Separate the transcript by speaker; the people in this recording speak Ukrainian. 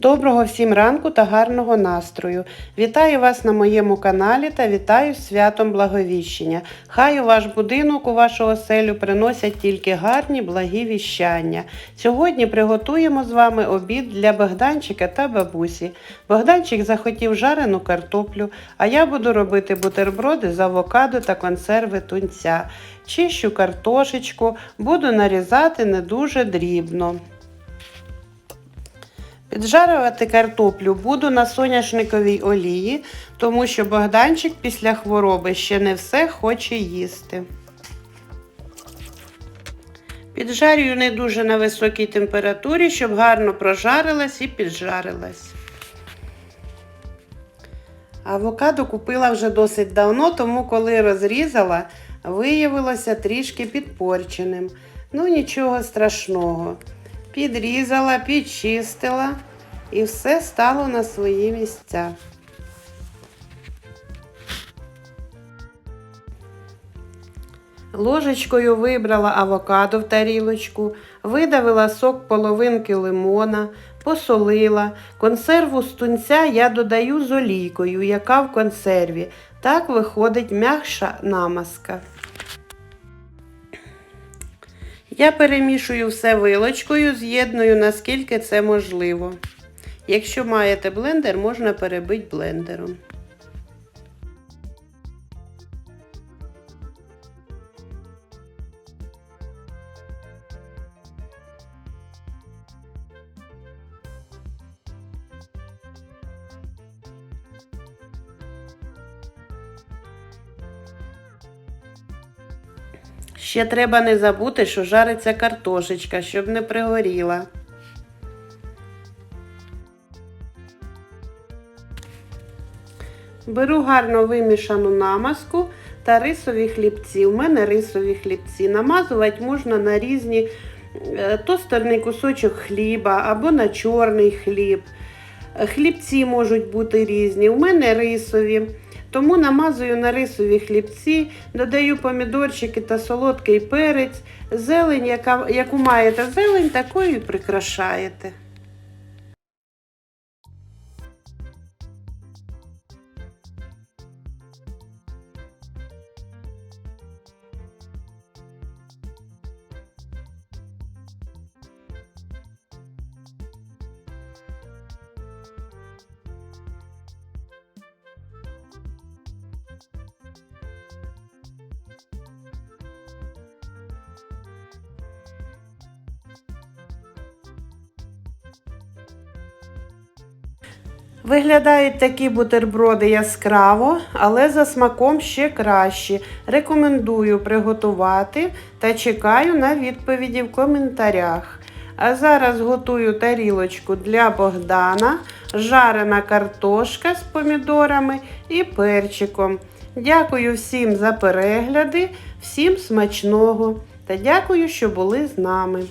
Speaker 1: Доброго всім ранку та гарного настрою. Вітаю вас на моєму каналі та вітаю з святом Благовіщення. Хай у ваш будинок, у вашу оселю приносять тільки гарні благі віщання. Сьогодні приготуємо з вами обід для Богданчика та бабусі. Богданчик захотів жарену картоплю, а я буду робити бутерброди з авокадо та консерви тунця. Чищу картошечку, буду нарізати не дуже дрібно. Піджарювати картоплю буду на соняшниковій олії, тому що Богданчик після хвороби ще не все хоче їсти. Піджарюю не дуже на високій температурі, щоб гарно прожарилась і піджарилась. Авокадо купила вже досить давно, тому коли розрізала, виявилося трішки підпорченим. Ну, нічого страшного. Підрізала, підчистила і все стало на свої місця. Ложечкою вибрала авокадо в тарілочку, видавила сок половинки лимона, посолила. Консерву з тунця я додаю з олійкою, яка в консерві. Так виходить м'якша намазка. Я перемішую все вилочкою, з'єдную наскільки це можливо. Якщо маєте блендер, можна перебити блендером. Ще треба не забути, що жариться картошечка, щоб не пригоріла. Беру гарно вимішану намазку та рисові хлібці. У мене рисові хлібці. Намазувати можна на різні е, тостерний кусочок хліба або на чорний хліб. Хлібці можуть бути різні. У мене рисові. Тому намазую на рисові хлібці, додаю помідорчики та солодкий перець, зелень, яка, яку маєте зелень, такою і прикрашаєте. Виглядають такі бутерброди яскраво, але за смаком ще кращі. Рекомендую приготувати та чекаю на відповіді в коментарях. А зараз готую тарілочку для Богдана, жарена картошка з помідорами і перчиком. Дякую всім за перегляди, всім смачного та дякую, що були з нами.